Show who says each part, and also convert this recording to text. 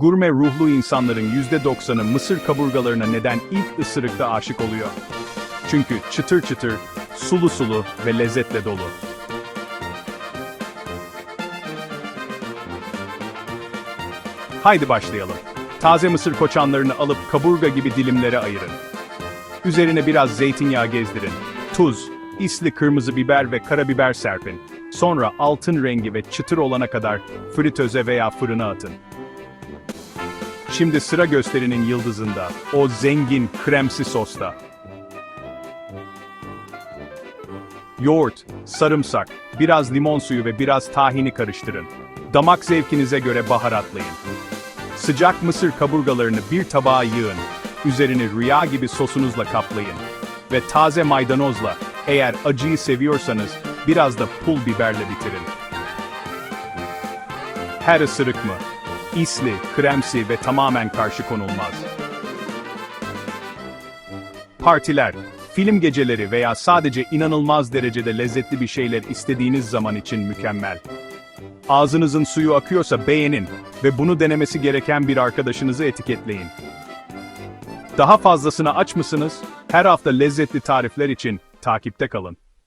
Speaker 1: Gurme ruhlu insanların %90'ı mısır kaburgalarına neden ilk ısırıkta aşık oluyor? Çünkü çıtır çıtır, sulu sulu ve lezzetle dolu. Haydi başlayalım. Taze mısır koçanlarını alıp kaburga gibi dilimlere ayırın. Üzerine biraz zeytinyağı gezdirin. Tuz, isli kırmızı biber ve karabiber serpin. Sonra altın rengi ve çıtır olana kadar fritöze veya fırına atın. Şimdi sıra gösterinin yıldızında, o zengin kremsi sosta. Yoğurt, sarımsak, biraz limon suyu ve biraz tahini karıştırın. Damak zevkinize göre baharatlayın. Sıcak mısır kaburgalarını bir tabağa yığın. Üzerini rüya gibi sosunuzla kaplayın. Ve taze maydanozla, eğer acıyı seviyorsanız, biraz da pul biberle bitirin. Her ısırık mı? İsli, kremsi ve tamamen karşı konulmaz. Partiler, film geceleri veya sadece inanılmaz derecede lezzetli bir şeyler istediğiniz zaman için mükemmel. Ağzınızın suyu akıyorsa beğenin ve bunu denemesi gereken bir arkadaşınızı etiketleyin. Daha fazlasına aç mısınız? Her hafta lezzetli tarifler için takipte kalın.